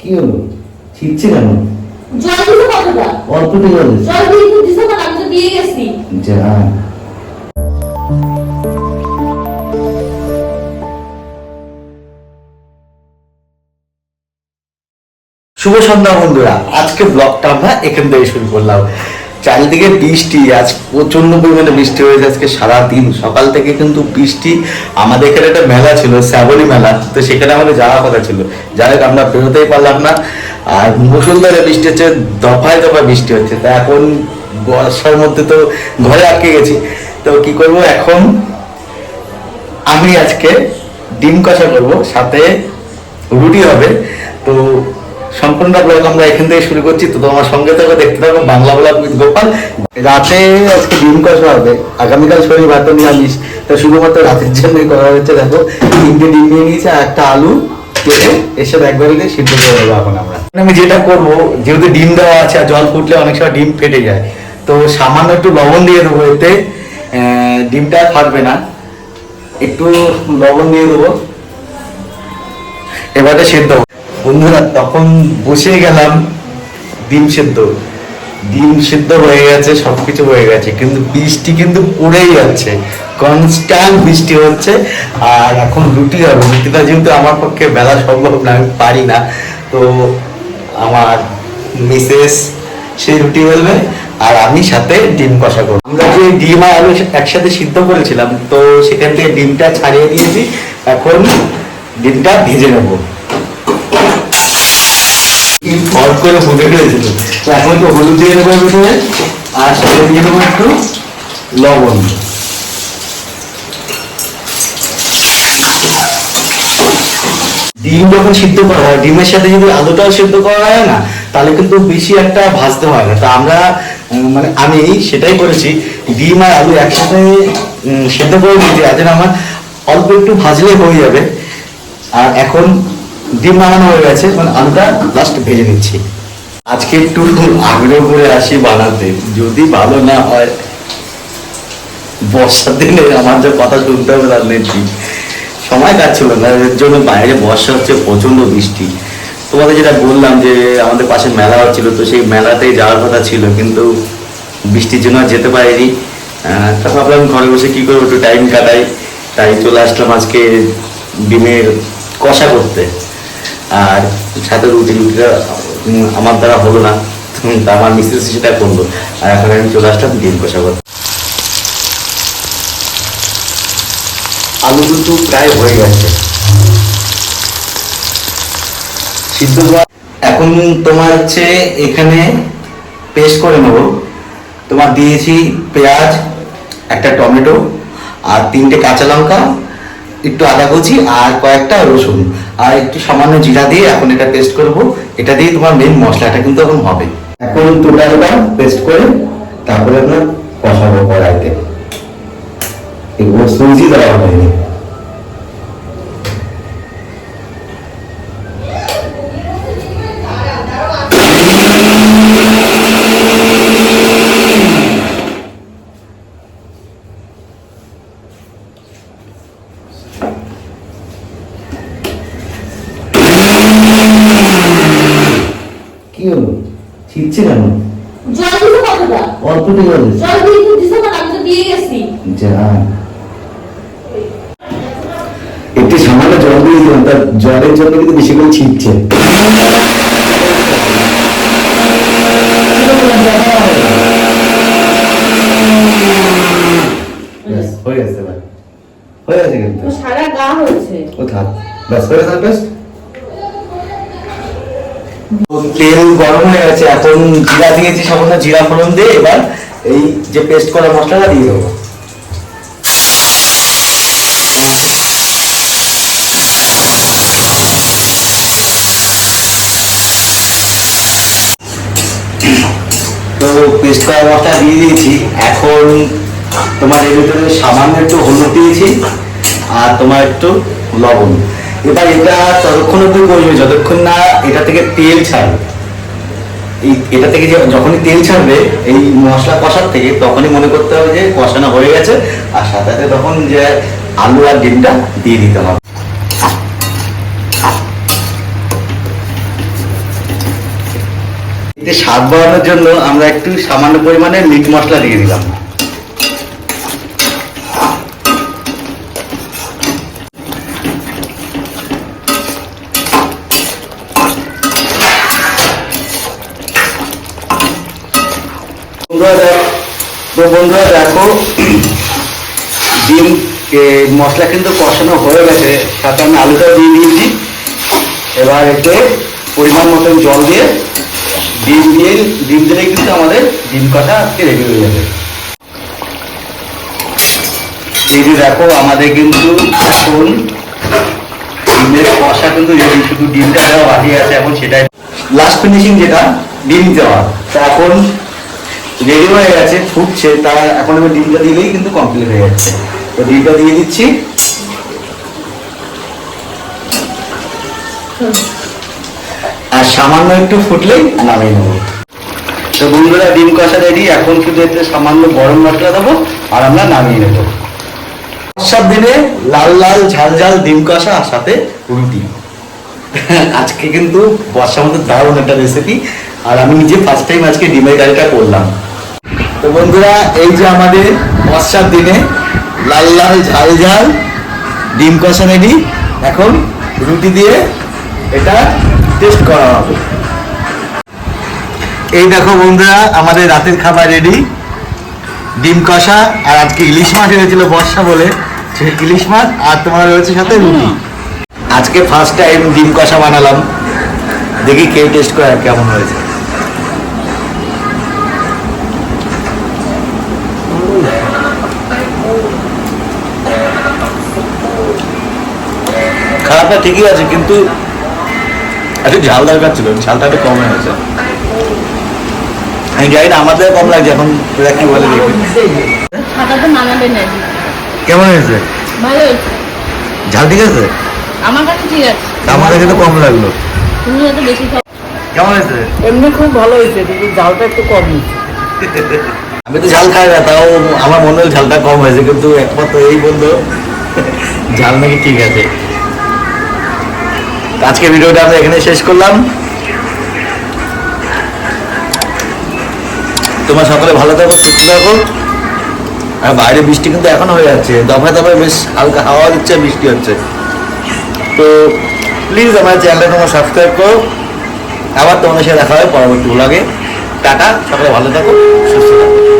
কি হলো? ছিটছে কেন? জল দিছো কতটা? অল্প জল জল দিয়ে দিছো কেন আমি তো দিয়ে গেছি। যা। শুভ সন্ধ্যা বন্ধুরা। আজকে ব্লগটা আমরা এখান থেকে শুরু করলাম। চারিদিকে বৃষ্টি, আজ প্রচণ্ড পরিমাণে বৃষ্টি হয়েছে, আজকে সারাদিন। সকাল থেকে কিন্তু বৃষ্টি, আমাদের এখানে একটা মেলা ছিল শ্যাবলী মেলা, তো সেখানে আমাদের যাওয়ার কথা ছিল। যাই হোক, আমরা বেরোতেই পারলাম না। আর মুসুলধারে বৃষ্টি হচ্ছে, দফায় দফায় বৃষ্টি হচ্ছে। তা এখন বর্ষার মধ্যে তো ঘরে আটকে গেছি। তো কি করব এখন? আমি আজকে ডিম কষা করব, সাথে রুটি হবে। তো সম্পূর্ণ ব্লগ আমরা এখান থেকে শুরু করছি। তো তোমার সঙ্গে থাকো, দেখতে থাকো, বাংলা ব্লগ উইথ গোপাল। রাতে আজকে ডিম কষা হবে। আগামীকাল শনিবার তো নিরামিষ। তো শুধুমাত্র রাতের জন্যই করা হচ্ছে, দেখো। তিনটে ডিম নিয়ে নিয়েছে আর একটা আলু কেটে একবারে করে দেবো এখন আমরা। আমি যেটা করব, যেহেতু ডিম দেওয়া আছে আর জল ফুটলে অনেক সময় ডিম ফেটে যায়, তো সামান্য একটু লবণ দিয়ে দেবো এতে। ডিমটা ফাটবে না। একটু লবণ দিয়ে দেবো। এবারে সেদ্ধ বন্ধুরা, তখন বসে গেলাম, ডিম সেদ্ধ। ডিম সেদ্ধ হয়ে গেছে, সবকিছু হয়ে গেছে, কিন্তু বৃষ্টি কিন্তু পড়েই যাচ্ছে। কনস্ট্যান্ট বৃষ্টি হচ্ছে, আর এখন রুটি হবে রুটিটা যেহেতু আমার পক্ষে বেলা সম্ভব না, আমি পারি না, তো আমার মিসেস সেই রুটি বলবে, আর আমি সাথে ডিম কষা করব। আমরা যে ডিম আর আলু একসাথে সিদ্ধ করেছিলাম, তো সেখান থেকে ডিমটা ছাড়িয়ে দিয়েছি, এখন ডিমটা ভেজে নেব। করে ফুটে তো এখন একটু হলুদ দিয়ে আর সাথে দিয়ে একটু লবণ। ডিম যখন সিদ্ধ করা হয়, ডিমের সাথে যদি আলুটাও সিদ্ধ করা হয় না, তাহলে কিন্তু বেশি একটা ভাজতে হয় না। তা আমরা মানে আমি সেটাই করেছি, ডিম আর আলু একসাথে সিদ্ধ করে নিয়েছি, আজ আমার অল্প একটু ভাজলে হয়ে যাবে। আর এখন ডিম বানানো হয়ে গেছে মানে আলুটা লাস্ট ভেজে নিচ্ছি। আজকে একটু আগ্রহ করে আসি বানাতে। যদি ভালো না হয়, বর্ষার দিনে আমার যে কথা শুনতে হবে তার নেই। সময় কাটছিল না, এর জন্য বাইরে বর্ষা হচ্ছে প্রচণ্ড বৃষ্টি। তোমাদের যেটা বললাম যে, আমাদের পাশে মেলা হচ্ছিল, তো সেই মেলাতেই যাওয়ার কথা ছিল, কিন্তু বৃষ্টির জন্য যেতে পারিনি। তা ভাবলাম ঘরে বসে কি করব, একটু টাইম কাটাই। তাই চলে আসলাম আজকে ডিমের কষা করতে। আর সাথে রুটি, রুটিটা আমার দ্বারা হলো না। আমার মিসেস সেটা করল। আর এখন আমি চলে আসলাম ডিম কষা করতে আলু দুটো প্রায় হয়ে গেছে। সিদ্ধ এখন তোমার হচ্ছে এখানে পেস্ট করে নেব। তোমার দিয়েছি পেঁয়াজ, একটা টমেটো, আর তিনটে কাঁচা লঙ্কা একটু আদা কুচি আর কয়েকটা রসুন। আর একটু সামান্য জিরা দিয়ে এখন এটা পেস্ট করব। এটা দিয়ে তোমার মেন মশলাটা কিন্তু এখন হবে। এখন টোটালটা পেস্ট করে তারপরে আমরা কষাবো কড়াইতে। এগুলো সুজি দেওয়া হয়নি। কি হলো? ছিটছে কেন? জল দিছো কতটা? অল্প দিয়ে জল দিচ্ছে। জল দিয়ে দিছো কেন? আমি তো দিয়ে গেছি। যা। একটু সামান্য জল দিয়ে দিলাম তার জলের জন্য কিন্তু বেশি করে ছিটছে। হয়ে গেছে। এবার। হয়ে গেছে। কিন্তু সারা গা হয়েছে। ও থাক। ব্যাস হয়ে গেছে বেশ তেল গরম হয়ে গেছে, এখন জিরা দিয়েছি সামান্য জিরা ফোড়ন দিয়ে, এবার এই যে পেস্ট করা মশলাটা দিয়ে দেবো। তো পেস্ট করা মশলা দিয়ে দিয়েছি। এখন তোমার এর ভিতরে সামান্য একটু হলুদ দিয়েছি, আর তোমার একটু লবণ। এবার এটা ততক্ষণ অব্দি করবে, যতক্ষণ না এটা থেকে তেল ছাড়বে। এই, এটা থেকে যখনই তেল ছাড়বে, এই মশলা কষার থেকে তখনই মনে করতে হবে যে কষানো হয়ে গেছে, আর সাথে সাথে তখন যে আলু আর ডিমটা দিয়ে দিতে হবে। এতে স্বাদ বাড়ানোর জন্য আমরা একটু সামান্য পরিমাণে মিট মশলা দিয়ে দিলাম। তো বন্ধুরা দেখো, ডিম মশলা কিন্তু কষানো হয়ে গেছে। সাথে আমি আলুটা দিয়ে দিয়েছি। এবার এতে পরিমাণ মতন জল দিয়ে ডিম দিয়ে, ডিম দিলে কিন্তু আমাদের ডিম কষা আজকে রেডি হয়ে যাবে। দেখো, আমাদের কিন্তু এখন ডিমের কষা কিন্তু রেডি শুধু ডিমটা দেওয়া বাকি আছে, এখন সেটাই। লাস্ট ফিনিশিং যেটা, ডিম দেওয়া। তা এখন রেডি হয়ে গেছে, ফুটছে, তা এখন আমি ডিমটা দিলেই কিন্তু কমপ্লিট হয়ে যাচ্ছে। তো ডিমটা দিয়ে দিচ্ছি। আর সামান্য একটু ফুটলেই নামিয়ে নেব। তো বন্ধুরা, ডিম কষা রেডি এখন শুধু এতে সামান্য গরম মশলা দেবো আর আমরা নামিয়ে নেব। বর্ষার দিনে লাল লাল ঝাল ঝাল ডিম কষা আর সাথে রুটি। আজকে কিন্তু বর্ষার মধ্যে দারুণ একটা রেসিপি আর আমি নিজে ফার্স্ট টাইম আজকে ডিমের কারিটা করলাম। তো বন্ধুরা, এই যে আমাদের বর্ষার দিনে লাল লাল ঝাল ঝাল ডিম কষা রেডি এখন রুটি দিয়ে এটা টেস্ট করা হবে। এই দেখো বন্ধুরা, আমাদের রাতের খাবার রেডি ডিম কষা আর আজকে ইলিশ মাছ হয়েছিল বর্ষা বলে সে ইলিশ মাছ আর তোমার রয়েছে সাথে রুটি। আজকে ফার্স্ট টাইম ডিম কষা বানালাম। দেখি কে টেস্ট করে কেমন হয়েছে। খারাপটা ঠিকই আছে কিন্তু একটু ঝাল দরকার ছিল? ঝালটা একটু কম হয়ে গেছে আমি জানি না আমাদের কম লাগছে এখন কি বলে দেখি। কেমন হয়েছে? ভালো হয়েছে। ঝাল ঠিক আছে? আমার কাছে ঠিক আছে। আমার কাছে তো কম লাগল। তুমি হয়তো বেশি কেমন হয়েছে? এমনি খুব ভালো হয়েছে কিন্তু ঝালটা একটু কম হয়েছে। আমি তো ঝাল খাই না তাও আমার মনে হয় ঝালটা কম হয়েছে কিন্তু একমাত্র এই বলল ঝাল নাকি ঠিক আছে। আজকে ভিডিওটা আমরা এখানে শেষ করলাম। তোমার সকালে ভালো থাকো, সুস্থ থাকো। আর বাইরে বৃষ্টি কিন্তু এখনও হয়ে যাচ্ছে। দফায় দফায় বেশ হালকা হাওয়া দিচ্ছে, বৃষ্টি হচ্ছে। তো প্লিজ আমার চ্যানেলটা তোমার সাবস্ক্রাইব করো। আবার তোমাদের সাথে দেখা হবে পরবর্তী ব্লগে টাটা, সকালে ভালো থাকো, সুস্থ থাকো।